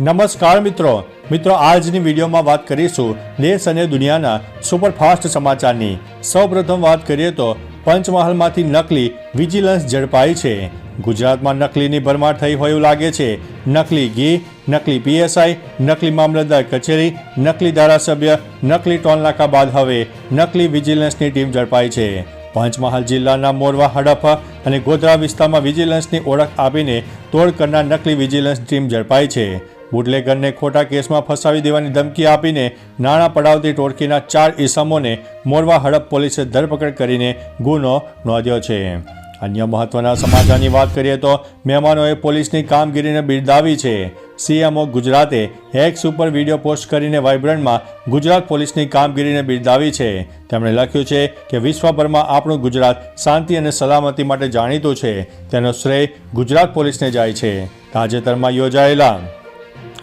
નમસ્કાર મિત્રો. મિત્રો, આજની વિડીયોમાં વાત કરીશું દેશ અને દુનિયાના સુપરફાસ્ટ સમાચારની. સૌપ્રથમ વાત કરીએ તો, પંચમહાલમાંથી નકલી વિજિલન્સ ઝડપાઈ છે. ગુજરાતમાં નકલીની ભરમાર થઈ હોય એવું લાગે છે. નકલી ઘી, નકલી પીએસઆઈ, નકલી મામલતદાર કચેરી, નકલી ધારાસભ્ય, નકલી ટોલનાકા બાદ હવે નકલી વિજિલન્સની ટીમ ઝડપાઈ છે. પંચમહાલ જિલ્લાના મોરવા હડફા અને ગોધરા વિસ્તારમાં વિજિલન્સની ઓળખ આપીને તોડ કરનાર નકલી વિજિલન્સ ટીમ ઝડપાઈ છે. બુટલેગરને ખોટા કેસમાં ફસાવી દેવાની ધમકી આપીને નાણાં પડાવતી ટોળકીના ચાર ઇસમોને મોરવા હડપ પોલીસે ધરપકડ કરીને ગુનો નોંધ્યો છે. અન્ય મહત્વના સમાચારની વાત કરીએ તો મહેમાનોએ પોલીસની કામગીરીને બિરદાવી છે. સીએમઓ ગુજરાતે એક્સ ઉપર વીડિયો પોસ્ટ કરીને વાઇબ્રન્ટમાં ગુજરાત પોલીસની કામગીરીને બિરદાવી છે. તેમણે લખ્યું છે કે વિશ્વભરમાં આપણું ગુજરાત શાંતિ અને સલામતી માટે જાણીતું છે. તેનો શ્રેય ગુજરાત પોલીસને જાય છે. તાજેતરમાં યોજાયેલા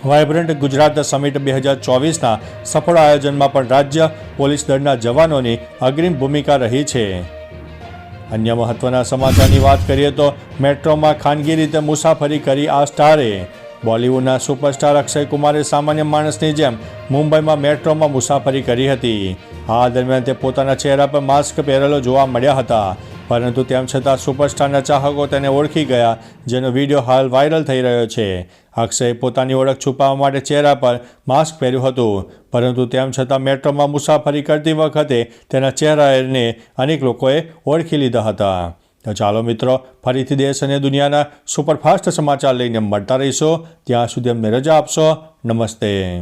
વાઇબ્રન્ટ ગુજરાત સમિટ બે હજાર ચોવીસના સફળ આયોજનમાં પણ રાજ્ય પોલીસ દળના જવાનોની અગ્રીમ ભૂમિકા રહી છે. અન્ય મહત્વના સમાચારની વાત કરીએ તો મેટ્રોમાં ખાનગી રીતે મુસાફરી કરી આ સ્ટારે. બોલિવૂડના સુપરસ્ટાર અક્ષય કુમારે સામાન્ય માણસની જેમ મુંબઈમાં મેટ્રોમાં મુસાફરી કરી હતી. આ દરમિયાન તે પોતાના ચહેરા પર માસ્ક પહેરેલો જોવા મળ્યા હતા. પરંતુ તેમ છતાં સુપરસ્ટારના ચાહકો તેને ઓળખી ગયા, જેનો વીડિયો હાલ વાયરલ થઈ રહ્યો છે. અક્ષયે પોતાની ઓળખ છુપાવવા માટે ચહેરા પર માસ્ક પહેર્યું હતું. પરંતુ તેમ છતાં મેટ્રોમાં મુસાફરી કરતી વખતે તેના ચહેરાને અનેક લોકોએ ઓળખી લીધા હતા. તો ચાલો મિત્રો, ફરીથી દેશ અને દુનિયાના સુપરફાસ્ટ સમાચાર લઈને મળતા રહીશો. ત્યાં સુધી અમને રજા આપશો. નમસ્તે.